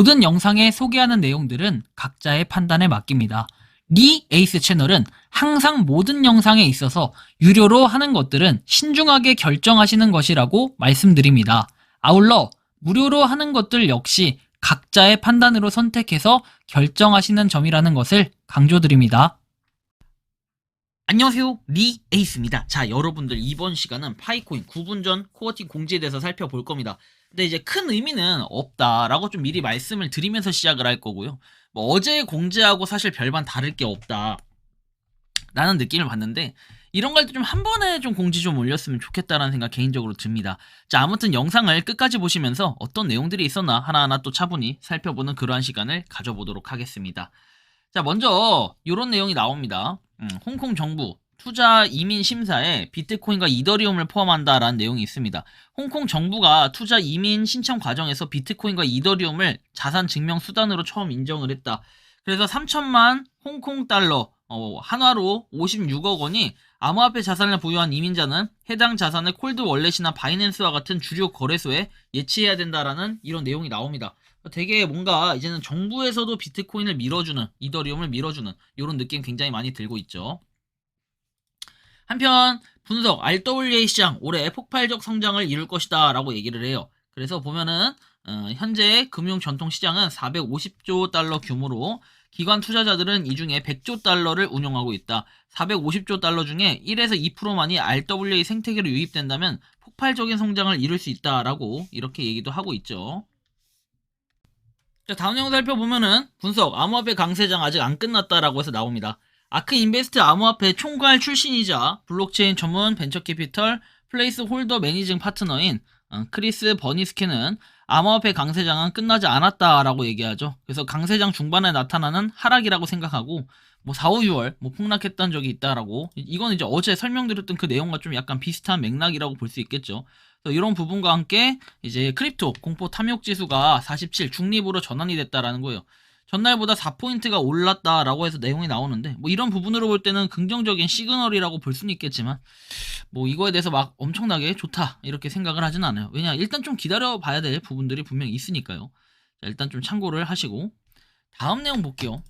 모든 영상에 소개하는 내용들은 각자의 판단에 맡깁니다. 리 에이스 채널은 항상 모든 영상에 있어서 유료로 하는 것들은 신중하게 결정하시는 것이라고 말씀드립니다. 아울러 무료로 하는 것들 역시 각자의 판단으로 선택해서 결정하시는 점이라는 것을 강조드립니다. 안녕하세요. 리 에이스입니다. 자, 여러분들 이번 시간은 파이코인 9분 전 코어티 공지에 대해서 살펴볼 겁니다. 근데 이제 큰 의미는 없다라고 좀 미리 말씀을 드리면서 시작을 할 거고요. 뭐 어제 공지하고 사실 별반 다를 게 없다. 라는 느낌을 받는데 이런 걸 좀 한 번에 좀 공지 좀 올렸으면 좋겠다라는 생각 개인적으로 듭니다. 자, 아무튼 영상을 끝까지 보시면서 어떤 내용들이 있었나 하나하나 또 차분히 살펴보는 그러한 시간을 가져보도록 하겠습니다. 자, 먼저 이런 내용이 나옵니다. 음, 홍콩 정부 투자 이민 심사에 비트코인과 이더리움을 포함한다라는 내용이 있습니다. 홍콩 정부가 투자 이민 신청 과정에서 비트코인과 이더리움을 자산 증명 수단으로 처음 인정을 했다. 그래서 3천만 홍콩 달러 어, 한화로 56억 원이 암호화폐 자산을 보유한 이민자는 해당 자산을 콜드 월렛이나 바이낸스와 같은 주요 거래소에 예치해야 된다라는 이런 내용이 나옵니다. 되게 뭔가 이제는 정부에서도 비트코인을 밀어주는 이더리움을 밀어주는 이런 느낌 굉장히 많이 들고 있죠. 한편 분석 RWA 시장 올해 폭발적 성장을 이룰 것이다 라고 얘기를 해요. 그래서 보면은 어, 현재 금융 전통 시장은 450조 달러 규모로 기관 투자자들은 이 중에 100조 달러를 운용하고 있다. 450조 달러 중에 1에서 2%만이 RWA 생태계로 유입된다면 폭발적인 성장을 이룰 수 있다라고 이렇게 얘기도 하고 있죠. 자, 다음 내용 살펴보면은 분석 암호화폐 강세장 아직 안 끝났다라고 해서 나옵니다. 아크 인베스트 암호화폐 총괄 출신이자 블록체인 전문 벤처캐피털 플레이스 홀더 매니징 파트너인 어, 크리스 버니스케는 암호화폐 강세장은 끝나지 않았다라고 얘기하죠. 그래서 강세장 중반에 나타나는 하락이라고 생각하고 뭐 4, 5, 6월 뭐 폭락했던 적이 있다라고 이건 이제 어제 설명드렸던 그 내용과 좀 약간 비슷한 맥락이라고 볼 수 있겠죠. 이런 부분과 함께 이제 크립토 공포 탐욕 지수가 47 중립으로 전환이 됐다라는 거예요. 전날보다 4포인트가 올랐다라고 해서 내용이 나오는데 뭐 이런 부분으로 볼 때는 긍정적인 시그널이라고 볼 수는 있겠지만 뭐 이거에 대해서 막 엄청나게 좋다 이렇게 생각을 하진 않아요. 왜냐 일단 좀 기다려 봐야 될 부분들이 분명히 있으니까요. 자, 일단 좀 참고를 하시고 다음 내용 볼게요.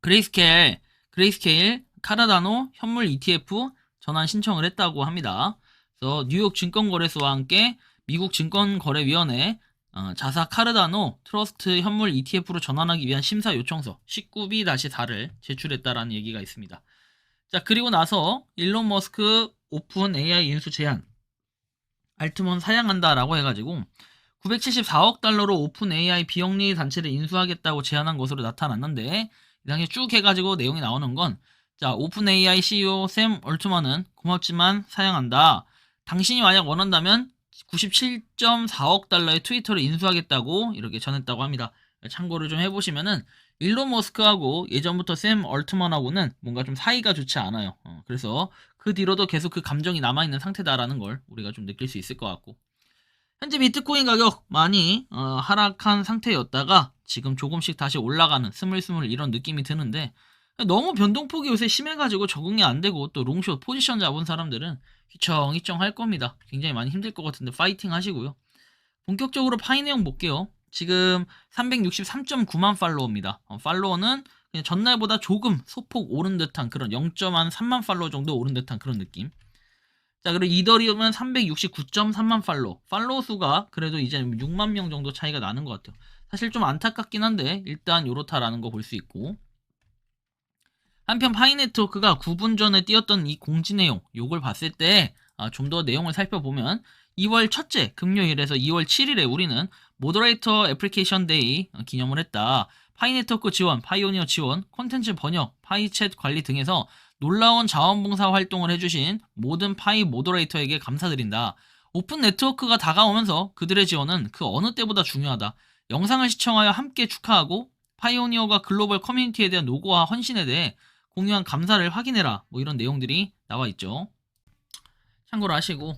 그레이스케일 그레이스케일 카라다노 현물 ETF 전환 신청을 했다고 합니다. 그래서 뉴욕 증권거래소와 함께 미국 증권거래위원회 어, 자사 카르다노 트러스트 현물 ETF로 전환하기 위한 심사 요청서 19B-4를 제출했다라는 얘기가 있습니다. 자, 그리고 나서 일론 머스크 오픈 AI 인수 제한 알트몬 사양한다라고 해가지고 974억 달러로 오픈 AI 비영리 단체를 인수하겠다고 제안한 것으로 나타났는데 이상하게 쭉 해가지고 내용이 나오는 건 자, 오픈 AI CEO 샘 얼트먼은 고맙지만 사양한다. 당신이 만약 원한다면 97.4억 달러의 트위터를 인수하겠다고 이렇게 전했다고 합니다. 참고를 좀 해보시면은 일론 머스크하고 예전부터 샘 얼트먼하고는 뭔가 좀 사이가 좋지 않아요. 어, 그래서 그 뒤로도 계속 그 감정이 남아있는 상태다라는 걸 우리가 좀 느낄 수 있을 것 같고 현재 비트코인 가격 많이 어, 하락한 상태였다가 지금 조금씩 다시 올라가는 스물스물 이런 느낌이 드는데 너무 변동폭이 요새 심해가지고 적응이 안 되고 또 롱숏 포지션 잡은 사람들은 휘청휘청 할 겁니다. 굉장히 많이 힘들 것 같은데 파이팅 하시고요. 본격적으로 파이 내용 볼게요. 지금 363.9만 팔로워입니다. 어, 팔로워는 그냥 전날보다 조금 소폭 오른 듯한 그런 0.3만 팔로워 정도 오른 듯한 그런 느낌. 자, 그리고 이더리움은 369.3만 팔로워. 팔로워 수가 그래도 이제 6만 명 정도 차이가 나는 것 같아요. 사실 좀 안타깝긴 한데 일단 요렇다라는 거 볼 수 있고 한편 파이네트워크가 9분 전에 띄었던 이 공지 내용 요걸 봤을 때 좀 더 내용을 살펴보면 2월 첫째 금요일에서 2월 7일에 우리는 모더레이터 애플리케이션 데이 기념을 했다. 파이 네트워크 지원, 파이오니어 지원, 콘텐츠 번역, 파이챗 관리 등에서 놀라운 자원봉사 활동을 해주신 모든 파이 모더레이터에게 감사드린다. 오픈 네트워크가 다가오면서 그들의 지원은 그 어느 때보다 중요하다. 영상을 시청하여 함께 축하하고 파이오니어가 글로벌 커뮤니티에 대한 노고와 헌신에 대해 공유한 감사를 확인해라. 뭐 이런 내용들이 나와 있죠. 참고로 하시고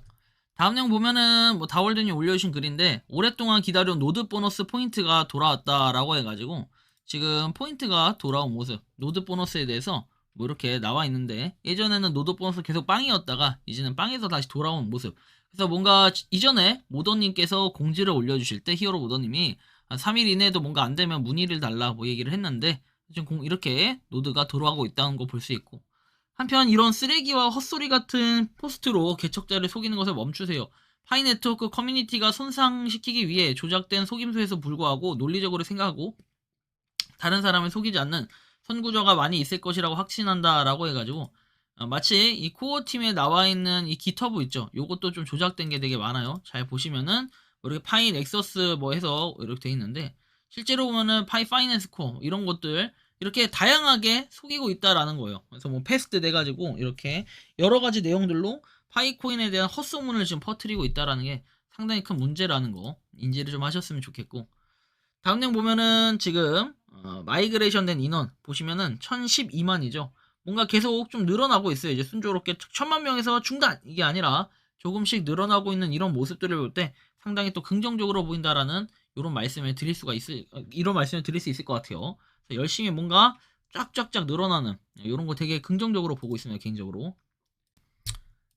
다음 내용 보면은 뭐 다월드님 올려주신 글인데 오랫동안 기다려온 노드 보너스 포인트가 돌아왔다라고 해가지고 지금 포인트가 돌아온 모습 노드 보너스에 대해서 뭐 이렇게 나와 있는데 예전에는 노드 보너스 계속 빵이었다가 이제는 빵에서 다시 돌아온 모습 그래서 뭔가 이전에 모더님께서 공지를 올려주실 때 히어로 모더님이 한 3일 이내에도 뭔가 안 되면 문의를 달라 뭐 얘기를 했는데 지금 공- 이렇게 노드가 돌아가고 있다는 거 볼 수 있고 한편 이런 쓰레기와 헛소리 같은 포스트로 개척자를 속이는 것을 멈추세요. 파이 네트워크 커뮤니티가 손상시키기 위해 조작된 속임수에서 불구하고 논리적으로 생각하고 다른 사람을 속이지 않는 선구조가 많이 있을 것이라고 확신한다라고 해가지고 어, 마치 이 코어 팀에 나와 있는 이 기터브 있죠. 요것도 좀 조작된 게 되게 많아요. 잘 보시면은 뭐 이렇게 파이 넥서스 뭐 해서 이렇게 돼 있는데 실제로 보면은 파이 파이낸스 코어 이런 것들 이렇게 다양하게 속이고 있다라는 거예요. 그래서 뭐 패스트 돼 가지고 이렇게 여러 가지 내용들로 파이코인에 대한 헛소문을 지금 퍼뜨리고 있다라는 게 상당히 큰 문제라는 거 인지를 좀 하셨으면 좋겠고 다음 내용 보면은 지금 어, 마이그레이션 된 인원 보시면은 1012만이죠. 뭔가 계속 좀 늘어나고 있어요. 이제 순조롭게 천만 명에서 중단 이게 아니라 조금씩 늘어나고 있는 이런 모습들을 볼 때 상당히 또 긍정적으로 보인다라는 이런 말씀을 드릴 수가 있을 어, 이런 말씀을 드릴 수 있을 것 같아요. 열심히 뭔가 쫙쫙쫙 늘어나는 이런 거 되게 긍정적으로 보고 있습니다. 개인적으로.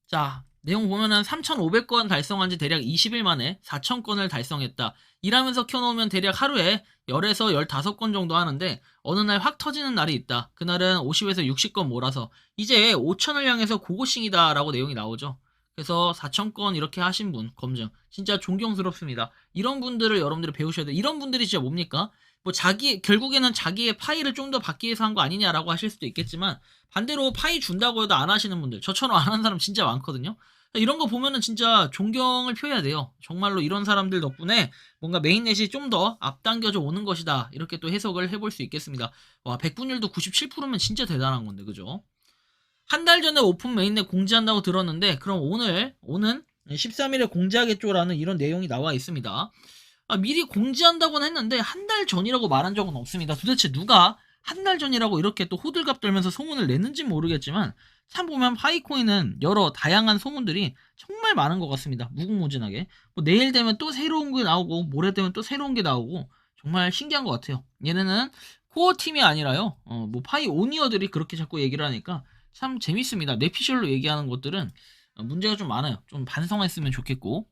자, 내용 보면은 3,500건 달성한 지 대략 20일 만에 4,000건을 달성했다. 일하면서 켜놓으면 대략 하루에 10에서 15건 정도 하는데 어느 날 확 터지는 날이 있다. 그날은 50에서 60건 몰아서 이제 5,000을 향해서 고고싱이다 라고 내용이 나오죠. 그래서 4,000건 이렇게 하신 분 검증 진짜 존경스럽습니다. 이런 분들을 여러분들이 배우셔야 돼요. 이런 분들이 진짜 뭡니까? 뭐 자기 결국에는 자기의 파이를 좀 더 받기 위해서 한 거 아니냐라고 하실 수도 있겠지만 반대로 파이 준다고 해도 안 하시는 분들 저처럼 안 하는 사람 진짜 많거든요. 이런 거 보면은 진짜 존경을 표해야 돼요. 정말로 이런 사람들 덕분에 뭔가 메인넷이 좀 더 앞당겨져 오는 것이다. 이렇게 또 해석을 해볼 수 있겠습니다. 와, 백분율도 97%면 진짜 대단한 건데, 그죠? 한 달 전에 오픈 메인넷 공지한다고 들었는데, 그럼 오늘, 오는 13일에 공지하겠죠라는 이런 내용이 나와 있습니다. 아, 미리 공지한다고는 했는데, 한 달 전이라고 말한 적은 없습니다. 도대체 누가 한 달 전이라고 이렇게 또 호들갑 떨면서 소문을 냈는지 모르겠지만, 참 보면 파이코인은 여러 다양한 소문들이 정말 많은 것 같습니다. 무궁무진하게. 뭐 내일 되면 또 새로운 게 나오고 모레 되면 또 새로운 게 나오고 정말 신기한 것 같아요. 얘네는 코어 팀이 아니라요. 어, 뭐 파이 오니어들이 그렇게 자꾸 얘기를 하니까 참 재밌습니다. 뇌피셜로 얘기하는 것들은 어, 문제가 좀 많아요. 좀 반성했으면 좋겠고.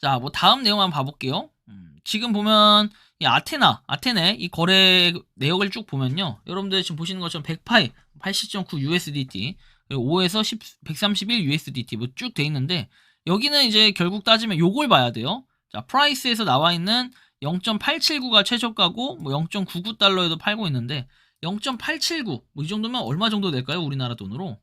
자, 뭐 다음 내용 한번 봐볼게요. 음, 지금 보면 이 아테나, 아테네 이 거래 내역을 쭉 보면요. 여러분들 지금 보시는 것처럼 100파이 80.9 USDT 그리고 5에서 10, 131 USDT 뭐 쭉 돼 있는데 여기는 이제 결국 따지면 요걸 봐야 돼요. 자, 프라이스에서 나와 있는 0.879가 최저가고 뭐 0.99달러에도 팔고 있는데 0.879 뭐 이 정도면 얼마 정도 될까요? 우리나라 돈으로?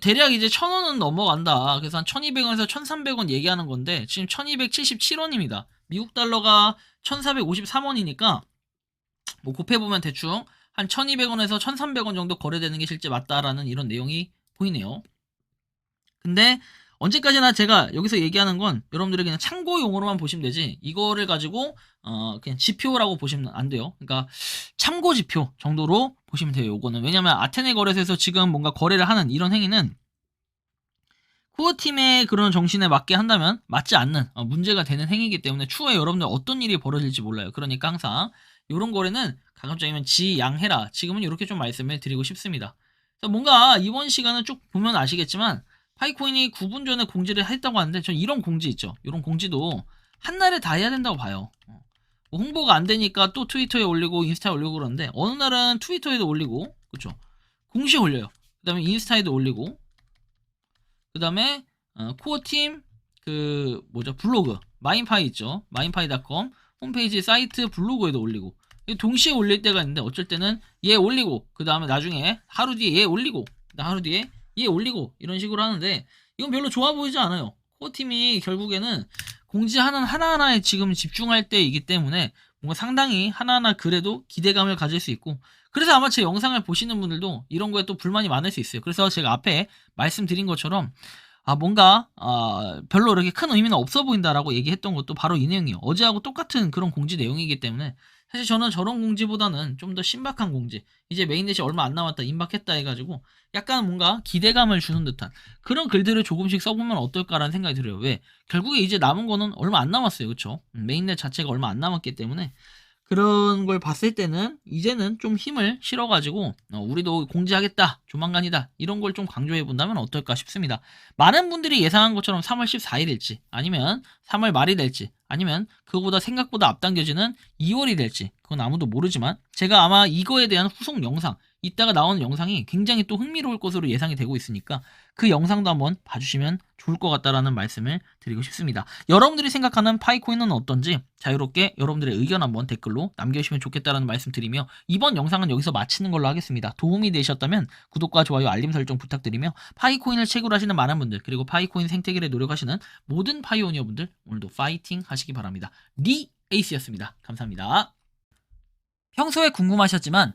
대략 이제 1000원은 넘어간다. 그래서 한 1200원에서 1300원 얘기하는 건데 지금 1277원입니다. 미국 달러가 1453원이니까 뭐 곱해 보면 대충 한 1200원에서 1300원 정도 거래되는 게 실제 맞다라는 이런 내용이 보이네요. 근데 언제까지나 제가 여기서 얘기하는 건 여러분들이 그냥 참고용으로만 보시면 되지 이거를 가지고 어 그냥 지표라고 보시면 안 돼요. 그러니까 참고 지표 정도로 보시면 돼요. 요거는 왜냐면 아테네 거래소에서 지금 뭔가 거래를 하는 이런 행위는 코어 팀의 그런 정신에 맞게 한다면 맞지 않는 어, 문제가 되는 행위이기 때문에 추후에 여러분들 어떤 일이 벌어질지 몰라요. 그러니까 항상 이런 거래는 가급적이면 지양해라. 지금은 이렇게 좀 말씀을 드리고 싶습니다. 뭔가 이번 시간을 쭉 보면 아시겠지만 파이코인이 9분 전에 공지를 했다고 하는데 전 이런 공지 있죠. 이런 공지도 한날에 다 해야 된다고 봐요. 어. 뭐 홍보가 안 되니까 또 트위터에 올리고 인스타에 올리고 그러는데 어느 날은 트위터에도 올리고 그렇죠. 공시에 올려요. 그다음에 인스타에도 올리고 그다음에 어, 코어팀 그 뭐죠 블로그 마인파이 있죠. 마인파이.com 홈페이지 사이트 블로그에도 올리고 동시에 올릴 때가 있는데 어쩔 때는 얘 올리고 그 다음에 나중에 하루 뒤에 얘 올리고 하루 뒤에 얘 올리고 이런 식으로 하는데 이건 별로 좋아 보이지 않아요. 코어팀이 결국에는 공지하는 하나하나에 지금 집중할 때이기 때문에 뭔가 상당히 하나하나 그래도 기대감을 가질 수 있고 그래서 아마 제 영상을 보시는 분들도 이런 거에 또 불만이 많을 수 있어요. 그래서 제가 앞에 말씀드린 것처럼 아 뭔가 아 별로 이렇게 큰 의미는 없어 보인다라고 얘기했던 것도 바로 이 내용이에요. 어제하고 똑같은 그런 공지 내용이기 때문에 사실 저는 저런 공지보다는 좀 더 신박한 공지. 이제 메인넷이 얼마 안 남았다 임박했다 해가지고 약간 뭔가 기대감을 주는 듯한 그런 글들을 조금씩 써보면 어떨까라는 생각이 들어요. 왜? 결국에 이제 남은 거는 얼마 안 남았어요. 그쵸? 음, 메인넷 자체가 얼마 안 남았기 때문에 그런 걸 봤을 때는 이제는 좀 힘을 실어가지고 어, 우리도 공지하겠다 조만간이다 이런 걸 좀 강조해 본다면 어떨까 싶습니다. 많은 분들이 예상한 것처럼 3월 14일일지 아니면 3월 말이 될지 아니면 그거보다 생각보다 앞당겨지는 2월이 될지 그건 아무도 모르지만 제가 아마 이거에 대한 후속 영상 이따가 나오는 영상이 굉장히 또 흥미로울 것으로 예상이 되고 있으니까 그 영상도 한번 봐주시면 좋을 것 같다라는 말씀을 드리고 싶습니다. 여러분들이 생각하는 파이코인은 어떤지 자유롭게 여러분들의 의견 한번 댓글로 남겨주시면 좋겠다라는 말씀 드리며 이번 영상은 여기서 마치는 걸로 하겠습니다. 도움이 되셨다면 구독과 좋아요 알림 설정 부탁드리며 파이코인을 채굴 하시는 많은 분들 그리고 파이코인 생태계를 노력하시는 모든 파이오니어 분들 오늘도 파이팅 하시기 바랍니다. 리 에이스였습니다. 감사합니다. 평소에 궁금하셨지만